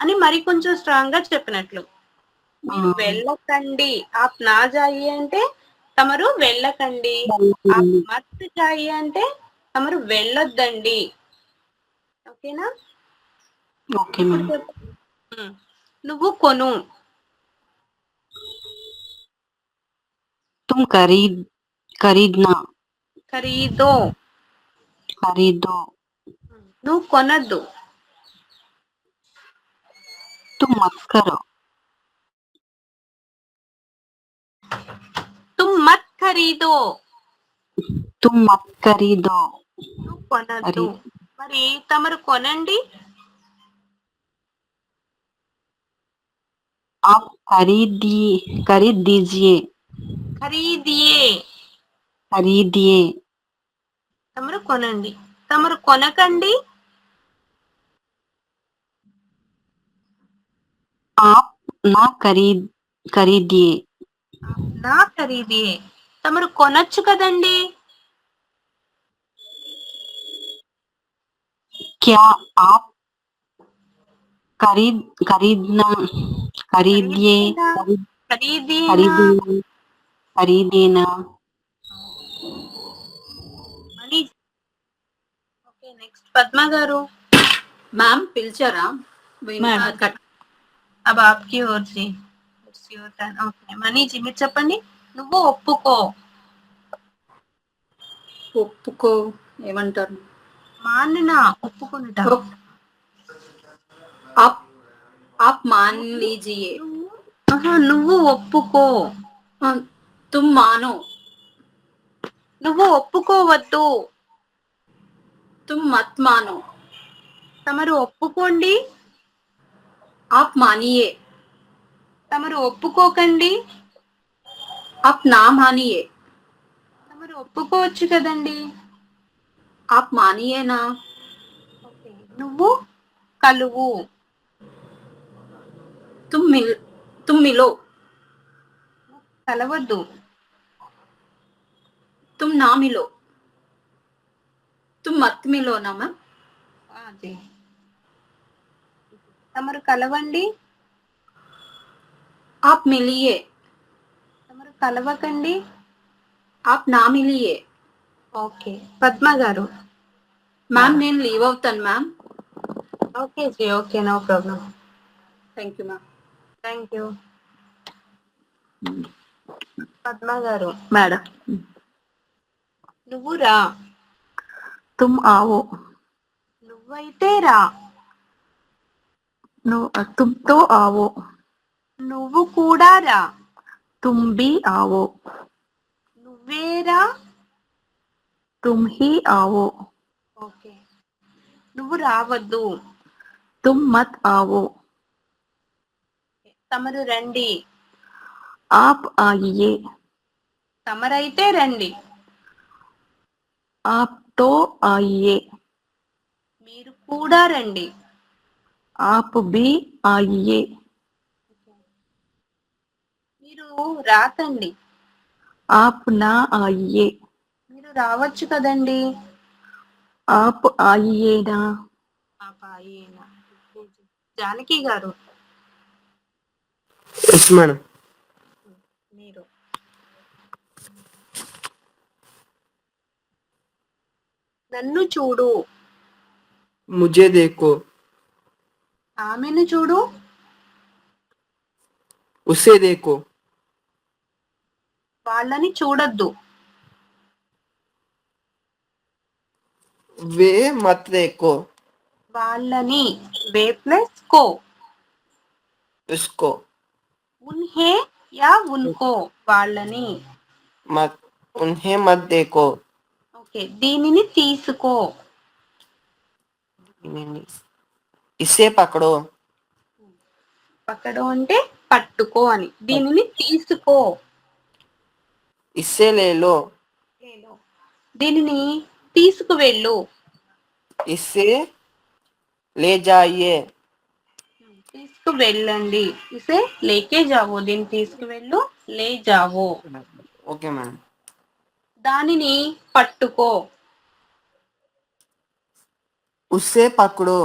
అని మరి కొంచెం స్ట్రాంగ్ గా చెప్పినట్లు మీరు ఆ. వెళ్ళకండి ఆప్ నా జాయి అంటే తమరు వెళ్ళకండి ఆప్ మత్ జాయి అంటే తమరు వెళ్ళొద్దండి ఓకేనా ఓకే మేడం ఉమ్. నువ్వు కొను तुम खरीद खरीदना ఖరీదో खरीदो నువ్వు కొనద్దు तुम मत करो తుమ్ మత్ ఖరీదో तुम मत खरीदो నువ్వు కొనద్దు ఖరీ- మరి తమరు కొనండి आप खरीदिए खरीद दीजिए ఖరీదియే खरीदिए తమరు కొనండి తమరు కొనకండి आप ना खरीद खरीदिए నా ఖరీదియే తమరు కొనొచ్చు కదండి क्या आप खरीद खरीदना खरीदिए खरीद ఖరీది खरीदिए खरीदेना అని ఓకే నెక్స్ట్ పద్మ గారు మ్యామ్ పిలిచారా Ma'am. కట్ ఓకే మీరు చెప్పండి నువ్వు ఒప్పుకో ఒప్పుకో ఏమంటారు మాన్నా ఒప్పుకునుట నువ్వు ఒప్పుకో తుమ్ మాను నువ్వు ఒప్పుకోవద్దు తుమ్ మత్ మాను తమరు ఒప్పుకోండి आप मानिए తమరు ఒప్పుకోకండి आप ना मानिए తమరు ఒప్పుకోవచ్చు కదండి आप मानिए ना నువ్వు కలువు तुम मिल तुम मिलो కలవద్దు तुम ना मिलो तुम मत मिलो ना मैम అది. తమరు కలవండి आप मिलिए తమరు కలవకండి आप నా మిలియే ఓకే పద్మ గారు మ్యామ్ నేను లీవ్ అవుతాను ma'am okay G okay no problem thank you ma'am thank you Padma గారు मैडम నువ్వు రా तुम आओ నువ్వైతే రా తుమ్తో ఆవో. నువ్వు కూడా రా తుంబి ఆవో. నువ్వేరా తుమ్హి ఆవో. ఓకే. నువ్వు రావద్దు తుమ్ మత్ ఆవో. తమరు రండి. ఆప్ ఆయే తమరైతే రండి. ఆప్తో ఆయే మీరు కూడా రండి. ఆపు బి ఆఇఏ మీరు రాతండి. ఆపు నా ఆఇఏ మీరు రావచ్చు కదండి. ఆపు ఆయేనా ఆపు జానకి గారు. మీరు. నన్ను చూడు. ముజే దేకో. ఆమెను చూడు ఉసే దేకో వాళ్ళని చూడొద్దు వే మత్ దేకో వాళ్ళని వే ప్లస్ కో ఉస్కో ఉన్హే యా ఉన్కో వాళ్ళని మత్ ఉన్హే మత్ దేకో ఓకే దీనిని తీసుకో ఇసే పకడో పక్కడు అంటే పట్టుకో అని. దీనిని తీసుకో. ఇస్సే లేలో? దీనిని తీసుకువెళ్ళు ఇస్సే లే జాయియే తీసుకువెళ్ళండి ఇసే లేకే జావో. దీన్ని తీసుకువెళ్ళు లే జావో. Okay madam. దానిని పట్టుకో. ఉస్సే పకడో